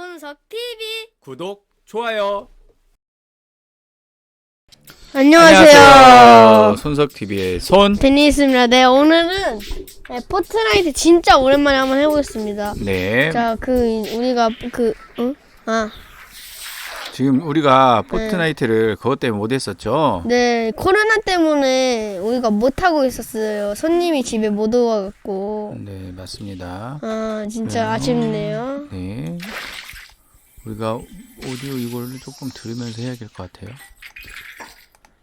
손석 TV 구독, 좋아요. 안녕하세요. 손석 TV의 손. 데니스입니다. 네 오늘은 네, 포트나이트 진짜 오랜만에 한번 해보겠습니다. 네. 자 그 우리가 그 응? 아 지금 우리가 포트나이트를 그것 때문에 못 했었죠. 네, 코로나 때문에 우리가 못 하고 있었어요. 손님이 집에 못 와갖고 네, 맞습니다. 아 진짜 네. 아쉽네요. 네. 우리가 오디오 이걸 조금 들으면서 해야 될 것 같아요.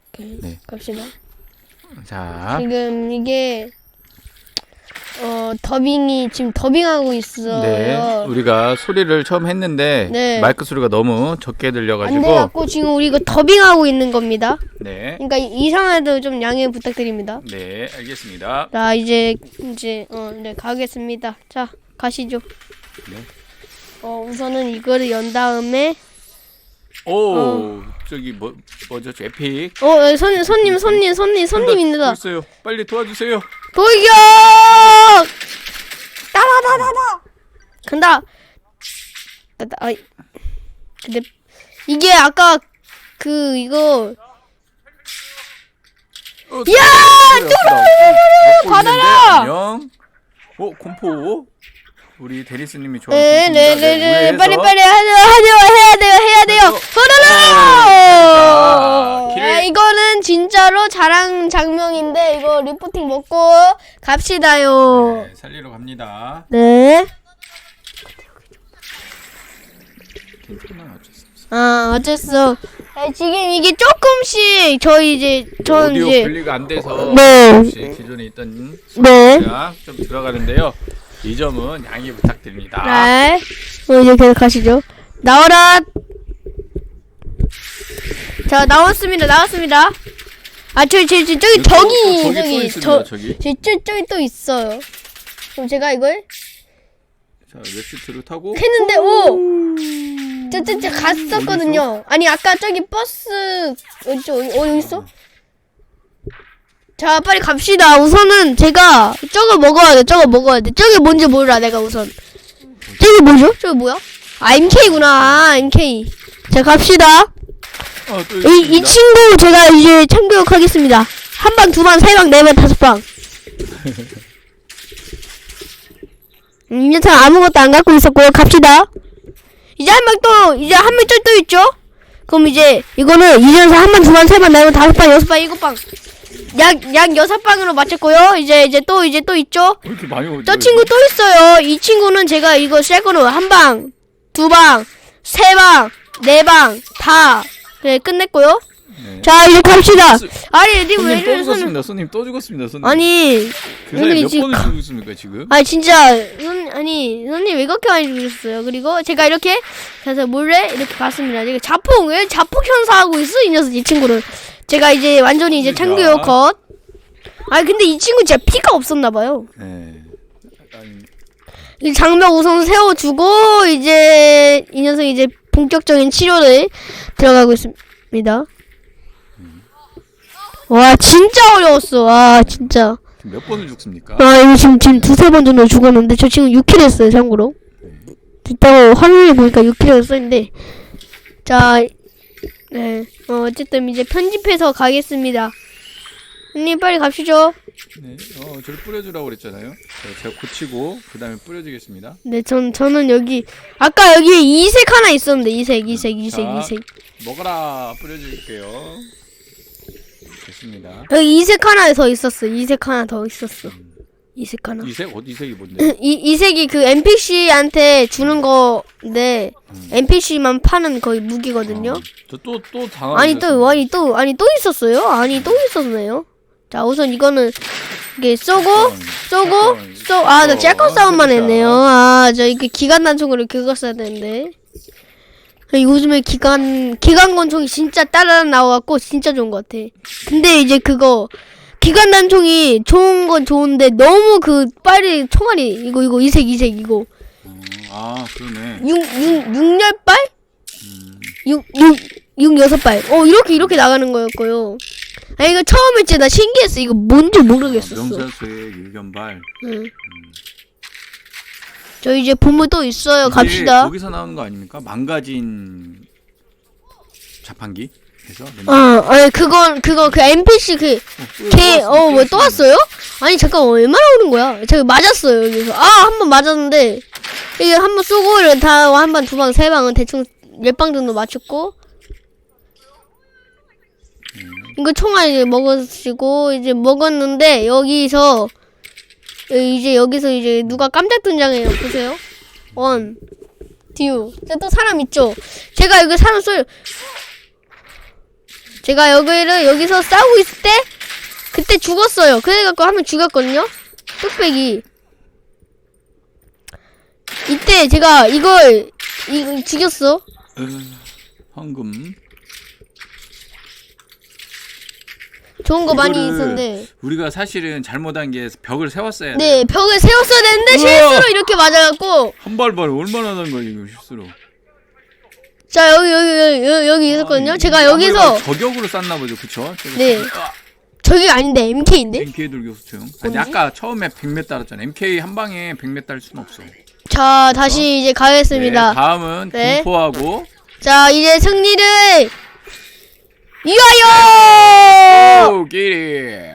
오케이, 네. 갑시다. 자, 지금 이게 어 더빙이 지금 더빙하고 있어요. 네. 우리가 소리를 처음 했는데 네. 마이크 소리가 너무 적게 안 들려가지고 돼갖고 지금 우리 이거 더빙하고 있는 겁니다. 네. 그러니까 이상해도 좀 양해 부탁드립니다. 네, 알겠습니다. 자 이제 이제 어네 가겠습니다. 자 가시죠. 네. 어 우선은 이거를 연 다음에 오, 저기 뭐 뭐죠? 저 에픽. 어 손, 손님 손님 손님 손님입니다. 또 있어요. 빨리 도와주세요. 돌격! 따라다다다. 간다. 따다. 아이. 근데 이게 아까 그 이거 어, 야! 받아라! 받아라! 안녕. 어, 공포. 우리 대리스님이 좋아하는 네네네네 빨리 빨리 하죠 하죠 해야 돼요 해야 돼요 자, 호로로 길을- 야, 이거는 진짜로 자랑 장면인데 이거 리프팅 먹고 갑시다요 네, 살리러 갑니다. 네. 괜찮아, 어쩔 수 없어. 아 어쨌어 아, 지금 이게 조금씩 저희 이제 전 오디오 이제 분리가 안 돼서 네. 혹시 기존에 있던 네. 소리가 좀 들어가는데요. 이 점은 양해 부탁드립니다. 네. 어, 이제 계속 가시죠. 나와라. 자, 나왔습니다. 나왔습니다. 아, 저, 저, 저, 저기, 저기, 저기 또 저기, 있습니다, 저, 저기. 저, 저, 저기 또 있어요. 그럼 제가 이걸 자, 웨스트를 타고 했는데, 오! 저, 저, 저, 갔었거든요. 아니, 아까 저기 버스, 어디, 어디, 어디 있어? 자, 빨리 갑시다. 우선은 제가 저거 먹어야 돼. 저거 먹어야 돼. 저게 뭔지 몰라, 내가 우선. 저게 뭐죠? 저게 뭐야? 아, MK구나. 아, MK. 자, 갑시다. 어, 또 이, 이 있습니다. 친구 제가 이제 참교육하겠습니다. 한 방, 두 방, 세 방, 네 방, 다섯 방. 음, 이 녀석 아무것도 안 갖고 있었고요. 갑시다. 이제 한명 또, 이제 한명또 있죠? 그럼 이제 이거는 이 녀석 한 방, 두 방, 세 방, 네 방, 다섯 방, 여섯 방, 일곱 방. 약, 약 여섯 방으로 맞췄고요. 이제, 이제 또, 이제 또 있죠? 왜 이렇게 많이 오죠? 저 친구 또 있어요. 이 친구는 제가 이거 셀거로 한 방, 두 방, 세 방, 네 방, 다. 그래, 끝냈고요. 네. 자, 이제 갑시다. 수- 아니, 니왜 손님 또 이래, 손 죽었습니다. 손님 또 죽었습니다. 손님. 아니, 그 사이 몇 지금 번을 죽었습니까 지금? 아니, 진짜, 손, 아니, 손님 왜 그렇게 많이 죽으셨어요? 그리고 제가 이렇게, 그래서 몰래 이렇게 갔습니다. 지금 자폭, 왜 자폭 현사하고 있어? 이 녀석, 이 친구를. 제가 이제 완전히 이제 그러니까. 참교육 컷. 아니, 근데 이 친구 진짜 피가 없었나 봐요. 네. 아니, 이 장벽 우선 세워주고 이제 이 녀석 이제 본격적인 치료를 들어가고 있습니다. 와 진짜 어려웠어. 와 진짜. 지금 몇 번을 죽습니까? 아 이거 지금 지금 두세 번 정도 죽었는데 저 지금 6킬 했어요 참고로. 이따가 화면에 보니까 6킬이라고 써있는데 자 네. 어, 어쨌든 이제 편집해서 가겠습니다. 형님 빨리 갑시죠. 네. 어, 저를 뿌려주라고 그랬잖아요. 자, 제가 고치고 그 다음에 뿌려주겠습니다. 네, 전 저는 여기 아까 여기에 이색 하나 있었는데 이색, 이색, 이색, 자. 이색. 먹어라 뿌려줄게요. 됐습니다. 여기 이색 하나 더 있었어. 이색 하나 더 있었어. 이색 하나. 이색 어디 이색이 뭔데? 이 이색이 그 NPC한테 주는 거인데 음. NPC만 파는 거의 무기거든요. 저또또 당황. 아니 또 아니 또 아니 또 있었어요? 아니 또 있었네요. 자 우선 이거는 이게 쏘고 쏘고 쏘아나 짤건 싸움만 했네요. 아저 이게 기관 단총으로 긁었어야 되는데. 요즘에 기관 기관 권총이 진짜 따라 나와갖고 진짜 좋은 것 같아. 근데 이제 그거 기관 단총이 좋은 건 좋은데 너무 그 빨리 총알이 이거 이거 이색 이색 이거 아 그러네. 육육 육열발 음, 육육육 여섯 발. 어 이렇게 이렇게 나가는 거였고요. 아 이거 처음에 진짜 나 신기했어. 이거 뭔지 모르겠었어. 명사수의 일견발. 응. 저 이제 보물 또 있어요. 이게 갑시다. 거기서 나오는 거 아닙니까? 망가진 자판기 해서 어, 아니 그건 그거 그 NPC 그걔어뭐 또 왔어요? 아니 잠깐 얼마나 오는 거야? 제가 맞았어요 여기서 아 한 번 맞았는데 이게 한 번 쏘고 이렇게 다한 방 두 방 세 방은 대충 몇 방 정도 맞췄고 이거 총알 이제 먹으시고 이제 먹었는데 여기서 여- 이제 여기서 이제 누가 깜짝 등장해요 보세요 원 듀. 또 사람 있죠? 제가 여기 사람 쏠 제가 여기를 여기서 싸우고 있을 때 그때 죽었어요. 그래갖고 한 명 죽였거든요. 뚝배기. 이때 제가 이걸 이 죽였어. 황금 좋은 거 많이 이거를 있었는데. 우리가 사실은 잘못한 게 벽을 세웠어야 돼. 네 벽을 세웠어야 되는데 우와. 실수로 이렇게 맞아갖고 한 발발 얼마나 난 거야 이거 실수로. 자 여기 여기 여기, 여기, 여기 있었거든요. 아, 제가 이 여기서 저격으로 쐈나 보죠, 그쵸? 저기 네. 아, 저기 아닌데 MK인데. MK 돌격수총. 아니 뭔지? 아까 처음에 100몇 달았잖아. MK 한 방에 100몇 달 수는 없어. 자 다시 이제 네, 가겠습니다. 다음은 네. 공포하고 자 이제 승리를 위하여. 코끼리.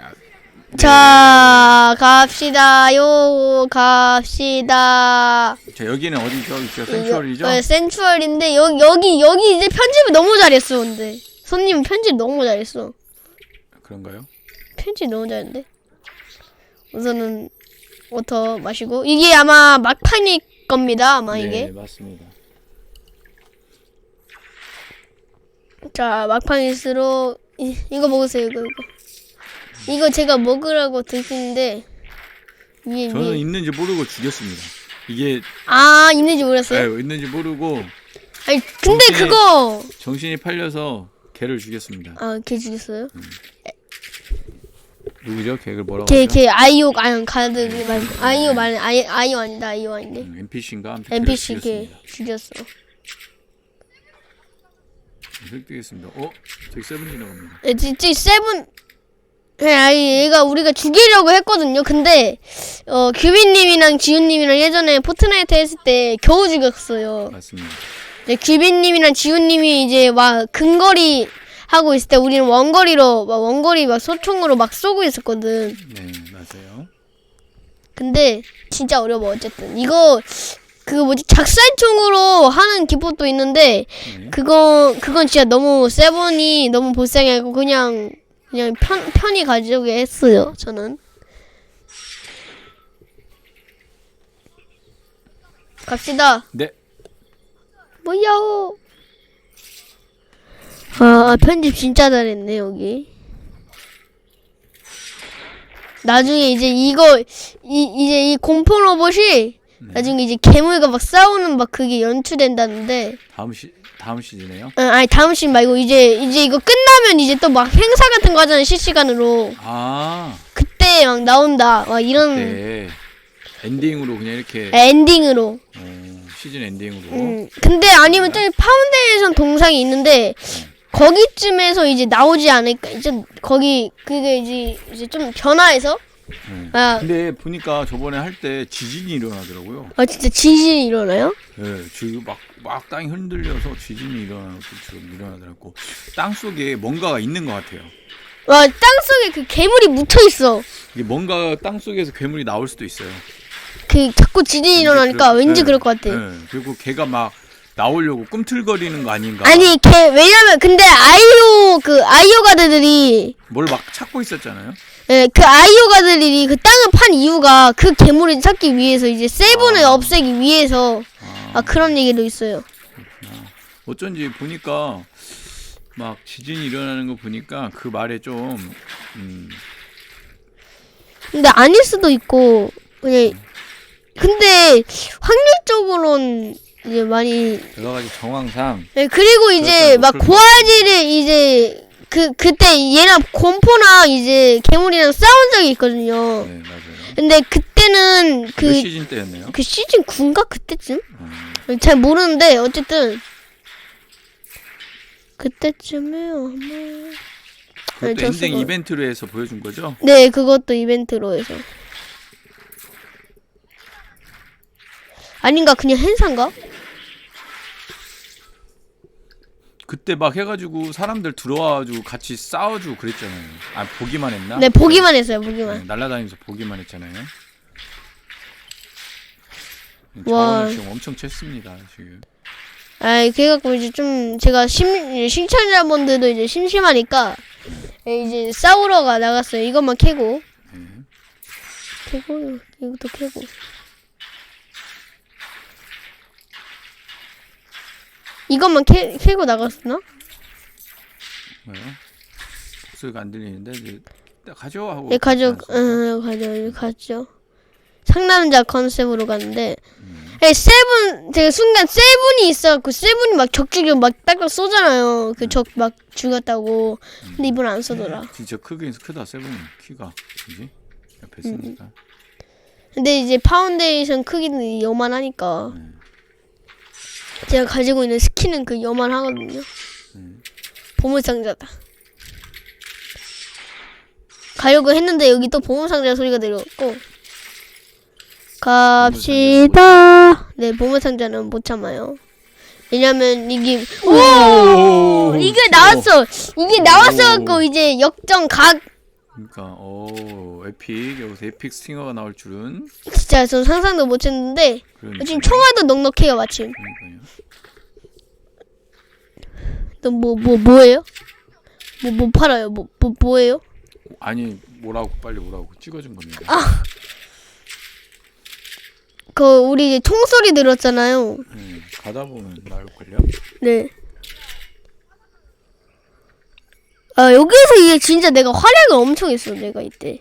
자 갑시다요 갑시다 자 여기는 어디죠? 이쪽 센츄얼이죠? 네, 센츄얼인데 여기 여기 여기 이제 편집을 너무 잘했어 근데 손님 편집 너무 잘했어 그런가요? 편집 너무 잘했는데 우선은 워터 마시고 이게 아마 막판일 겁니다 아마 네, 이게 맞습니다. 자 막판일수록 이, 이거 먹으세요 이거 이거 이거 제가 먹으라고 드시는데 위에 저는 위에 있는지 모르고 죽였습니다. 이게 아 있는지 몰랐어요 네, 있는지 모르고 아니 근데 정신이- 그거 정신이 팔려서 개를 죽였습니다. 아걔 죽였어요? 누구죠? 개를 뭐라고 걔 하죠? 걔 아이오 아니 가드 말고 아이오 말 아이 아이오 아니다 아이오 아닌데 음, NPC인가? NPC 걔. 죽였어 획득했습니다. 어? 저기 세븐 지나갑니다. 에, 진짜 세븐 네, 아니 얘가 우리가 죽이려고 했거든요 근데 어 규빈님이랑 지훈님이랑 예전에 포트나이트 했을 때 겨우 죽였어요 맞습니다. 이제 규빈님이랑 지훈님이 이제 막 근거리 하고 있을 때 우리는 원거리로 막 원거리 막 소총으로 막 쏘고 있었거든 네, 맞아요. 근데 진짜 어려워 어쨌든 이거 그 뭐지 작살총으로 하는 기법도 있는데 네. 그거 그건 진짜 너무 세븐이 너무 불쌍해고 그냥 그냥 편 편히 가지게 했어요 저는. 갑시다. 네. 뭐야호 아 편집 진짜 잘했네 여기. 나중에 이제 이거 이 이제 이 공포 로봇이 나중에 이제 괴물과 막 싸우는 막 그게 연출된다는데 다음 시 다음 시즌에요? 아, 아니 다음 씬 말고 이제 이제 이거 끝나면 이제 또 막 행사 같은 거 하잖아요 실시간으로 아, 그때 막 나온다 막 이런 네. 엔딩으로 그냥 이렇게 엔딩으로 어, 시즌 엔딩으로. 음, 근데 아니면 저기 파운데이션 동상이 있는데 거기쯤에서 이제 나오지 않을까 이제 거기 그게 이제 이제 좀 변화해서 음. 아, 근데 보니까 저번에 할 때 지진이 일어나더라고요. 아 진짜 지진이 일어나요? 네, 지금 막, 막 땅이 흔들려서 지진이 일어나는 것처럼 일어나더라고. 땅 속에 뭔가가 있는 것 같아요. 와 땅속에 그 괴물이 묻혀 있어. 이게 뭔가 땅 속에서 괴물이 나올 수도 있어요. 그 자꾸 지진이 일어나니까 그럴- 왠지 네, 그럴 것 같아. 네, 그리고 걔가 막 나오려고 꿈틀거리는 거 아닌가. 아니 걔 왜냐면 근데 아이오 그 아이오 가드들이 뭘 막 찾고 있었잖아요. 예, 그 아이오 가드들이 그 땅을 판 이유가 그 괴물을 찾기 위해서 이제 세븐을 아. 없애기 위해서 아, 아 그런 얘기도 있어요. 어쩐지 보니까 막 지진이 일어나는 거 보니까 그 말에 좀 음, 근데 아닐 수도 있고 그냥 근데 확률적으로는 이제 많이 여러 가지 정황상 네, 그리고 이제 그렇다고 막 그럴 고아지를 이제 그 그때 얘랑 곰포랑 이제 괴물이랑 싸운 적이 있거든요. 네 맞아요. 근데 그때는 몇그 시즌 때였네요. 그 시즌 9인가 그때쯤? 음, 잘 모르는데 어쨌든 그때쯤에요 아마. 그것도 저 엔딩 수고- 이벤트로 해서 보여준 거죠? 네 그것도 이벤트로 해서. 아닌가 그냥 행사인가? 그때 막 해가지고 사람들 들어와가지고 같이 싸워주고 그랬잖아요. 아 보기만 했나? 네 보기만 했어요 보기만. 네, 날라다니면서 보기만 했잖아요. 와. 자원을 지금 엄청 챘습니다 지금. 아이 그래갖고 이제 좀 제가 심 시청자분들도 이제 심심하니까 이제 싸우러가 나갔어요. 이것만 캐고 네. 캐고 이것도 캐고. 이것만 캐 캐고 나갔나? 뭐요? 목소리가 안 들리는데 이제 가져 하고. 네 가족. 응 가족 가죠. 상남자 컨셉으로 갔는데, 네, 세븐 제가 순간 세븐이 있어갖고 세븐이 막 적중이 막 딱딱 쏘잖아요. 그 적 막 죽었다고. 근데 이번 안 쏘더라. 진짜 크긴 크다 세븐 키가 그지? 옆에 쓰니까. 근데 이제 파운데이션 크기는 요만하니까 제가 가지고 있는 스킨은 그 요만하거든요. 음. 보물상자다. 가려고 했는데 여기 또 보물상자 소리가 들렸고 갑시다. 네 보물상자는 못 참아요. 왜냐면 이게 오 이게 나왔어. 이게 나왔어갖고 이제 역전 각 그러니까 오 에픽 여기서 에픽 스팅어가 나올 줄은 진짜 전 상상도 못했는데 그러니까요. 지금 총알도 넉넉해요 마침. 그러니까요. 또뭐뭐 뭐 예요? 뭐 뭐 팔아요? 뭐 뭐 뭐 예요? 아니 뭐라고 빨리 뭐라고 찍어준 겁니다. 아. 그 우리 이제 총소리 들었잖아요. 음, 가다 보면 나올 걸요. 네. 아 여기서 이게 진짜 내가 활약을 엄청 했어 내가 이때.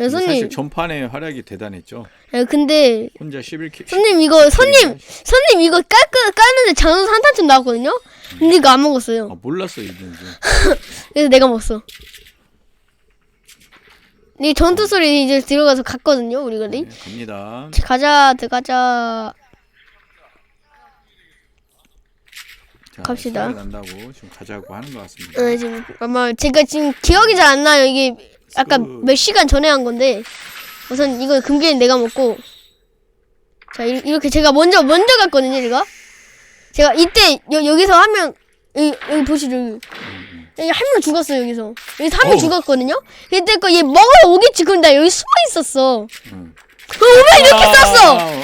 야, 손님, 사실 전판의 활약이 대단했죠. 야, 근데 혼자 11킬. 손님 이거 손님 손님 이거 까까 까는데 장수 한 탄쯤 나왔거든요. 근데 이거 안 먹었어요. 아 몰랐어 있는지. 그래서 내가 먹었어. 이 전투 소리 이제 들어가서 갔거든요 우리가 리. 네, 갑니다. 가자 들어가자. 자, 갑시다. 소리 난다고 지금 가자고 하는 것 같습니다. 어, 지금 아마 제가 지금 기억이 잘 안 나요. 이게 아까 그- 몇 시간 전에 한 건데 우선 이거 금괴는 내가 먹고 자 이- 이렇게 제가 먼저 먼저 갔거든요. 제가 제가 이때 여, 여기서 한 명 여기, 여기 보시죠. 여기 여기 한 명 죽었어 요. 여기서 여기서 한 명 어. 죽었거든요. 그때 거얘 먹으러 오겠지. 나 여기 숨어 있었어. 응. 그 오면 이렇게 쐈어. 아,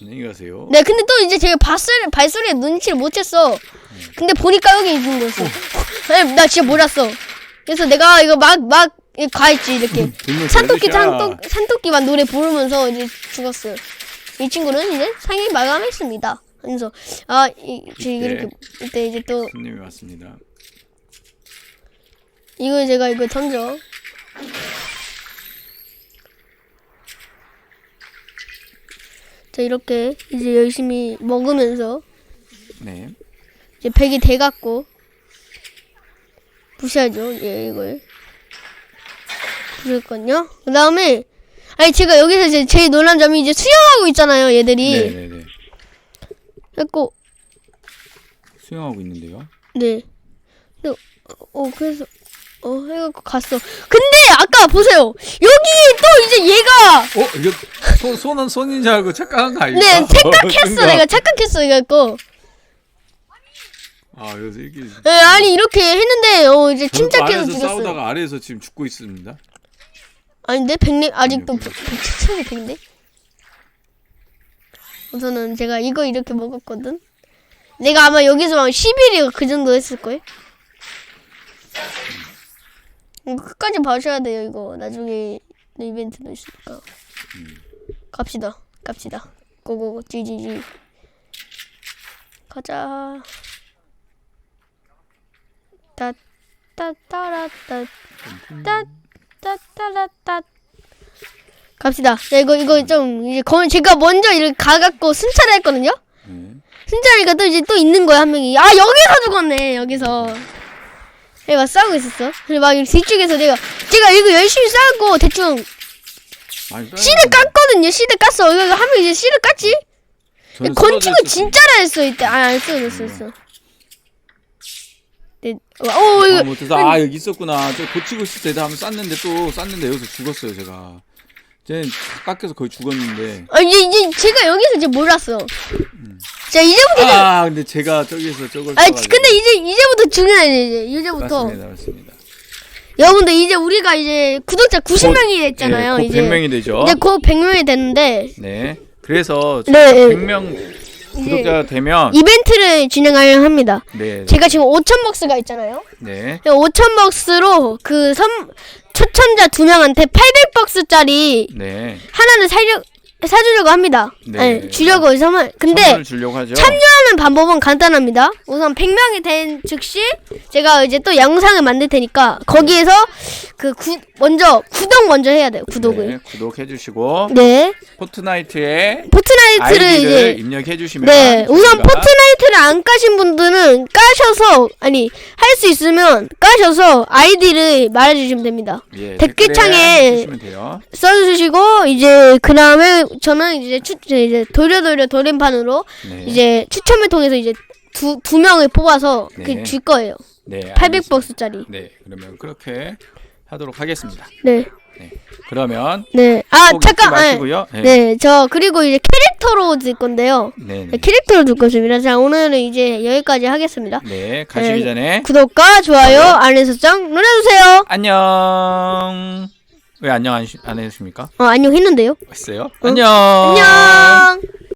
안녕히 가세요. 네, 근데 또 이제 제가 발소리, 발소리에 눈치를 못 챘어. 근데 보니까 여기 있는 거였어. 네, 나 진짜 몰랐어. 그래서 내가 이거 막, 막, 이렇게 가했지, 이렇게. 산토끼. 산토, 산토끼만 노래 부르면서 이제 죽었어요. 이 친구는 이제 상이 마감했습니다. 그래서, 아, 이, 저 이때. 이렇게, 이때 이제 또, 손님이 왔습니다. 이거 제가 이거 던져. 자, 이렇게 이제 열심히 먹으면서 네. 이제 백이 돼갖고 부셔야죠. 예, 이걸 부셨거든요. 그 다음에 아니 제가 여기서 이제 제일 놀란 점이 이제 수영하고 있잖아요. 얘들이. 네네네. 그래갖고 수영하고 있는데요. 네. 근데 어 그래서 어 해갖고 갔어. 근데 아까 보세요. 여기 또 이제 얘가 어 이거 손 손은 손인 줄 알고 착각한 거 아닙니까? 네 착각했어. 내가 착각했어. 이래갖고 아 여기서 이렇게 네, 아니 이렇게 했는데 어 이제 침착해서 아래에서 죽였어요. 싸우다가 아래에서 지금 죽고 있습니다. 아닌데 백내 아직도 아니요, 백칠천이 백인데 우선은 제가 이거 이렇게 먹었거든 내가 아마 여기서 막 11이 그 정도 했을 거예요 이거 끝까지 봐줘야 돼요 이거 나중에 이벤트도 있으니까 갑시다 갑시다 고고고 지지지 가자 따따따라따 따 따따라따 갑시다. 야, 이거 이거 좀 이제 거 제가 먼저 이렇게 가갖고 순찰을 했거든요. 네. 순찰하니까 또 이제 또 있는 거야 한 명이. 아 여기서 죽었네 여기서. 내가 싸우고 있었어. 그리고 막 뒤쪽에서 내가 제가 이거 열심히 싸우고 대충 씨를 깠거든요. 씨를 깠어. 이거 한명 이제 씨를 깠지. 저는 건축을 쓰러져 있었어요. 진짜라 했어 이때. 아안 했어. 네. 어 이거 아, 못해서 아 여기 있었구나. 저 고치고 있을 때 한번 쐈는데 또 쐈는데 여기서 죽었어요 제가. 쟤는 깎여서 거의 죽었는데. 아 이제 이제 제가 여기서 이제 몰랐어. 자 이제부터 이제- 아 근데 제가 저기서 저걸. 아 써가지고. 근데 이제 이제부터 중요해 이제 이제부터 맞습니다, 맞습니다. 여러분들 이제 우리가 이제 구독자 90명이 됐잖아요. 곧 이제 100명이 되죠. 이제 곧 100명이 됐는데 네. 그래서 네, 네. 100명 구독자가 되면 이벤트를 진행하려 합니다. 네. 제가 지금 5천 박스가 있잖아요. 네. 5천 박스로 그 선, 초청자 두 명한테 800 박스짜리 네. 하나는 사려 사주려고 합니다. 네. 아니, 주려고 해서 근데 선물을 주려고 하죠. 참여하는 방법은 간단합니다. 우선 100명이 된 즉시 제가 이제 또 영상을 만들 테니까 거기에서 그 구, 먼저 구독 먼저 해야 돼요. 구독을. 네, 구독해 주시고 네. 포트나이트에 포트나이트를 아이디를 이제 입력해 주시면 네, 우선 저희가 포트나이트를 안 까신 분들은 까셔서 아니 할 수 있으면 까셔서 아이디를 말해 주시면 됩니다. 예, 주시면 돼요. 써주시고 이제 그 다음에 저는 이제 추 이제 도려도려 돌림판으로 네. 이제 추첨을 통해서 이제 두 두 명을 뽑아서 네. 그 줄 거예요. 네. 800 알겠습니다. 박스짜리. 네, 그러면 그렇게 하도록 하겠습니다. 네, 그러면 네. 아 꼭 잊지 잠깐. 아, 마시고요. 네. 네, 저 그리고 이제 캐릭터로 줄 건데요. 네. 네, 네. 캐릭터로 줄 것입니다. 자 오늘은 이제 여기까지 하겠습니다. 네, 가시기 네. 전에 구독과 좋아요, 알림 설정 눌러주세요. 안녕. 왜 안녕 안, 시- 안 해주십니까? 어 안녕 했는데요. 했어요? 응. 안녕. 안녕.